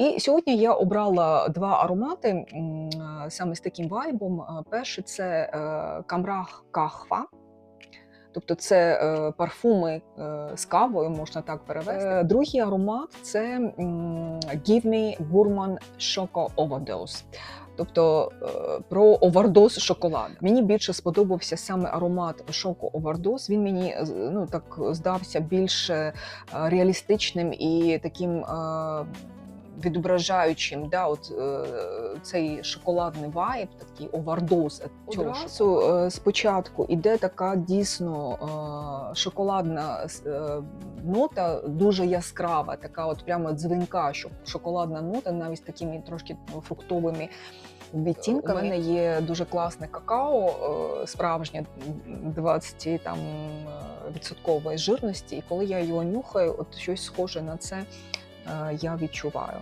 І сьогодні я обрала два аромати е, саме з таким вайбом. Е, Перший це е, камрах кахва. Тобто це е, парфуми е, з кавою, можна так перевести. Другий аромат це м, Give Me Gourmand Choco Overdose. Тобто е, про овердоз шоколаду. Мені більше сподобався саме аромат Шоко Овердоз. Він мені ну так здався більш реалістичним і таким. е, Відображаючим да, от, е, цей шоколадний вайб, такий овердоз. Одразу е, спочатку іде така дійсно е, шоколадна е, нота, дуже яскрава, така от прямо дзвінка, що шоколадна нота, навіть такими трошки фруктовими відтінками. У мене є дуже класне какао, справжнє 20 там відсоткової жирності. І коли я його нюхаю, от щось схоже на це я відчуваю.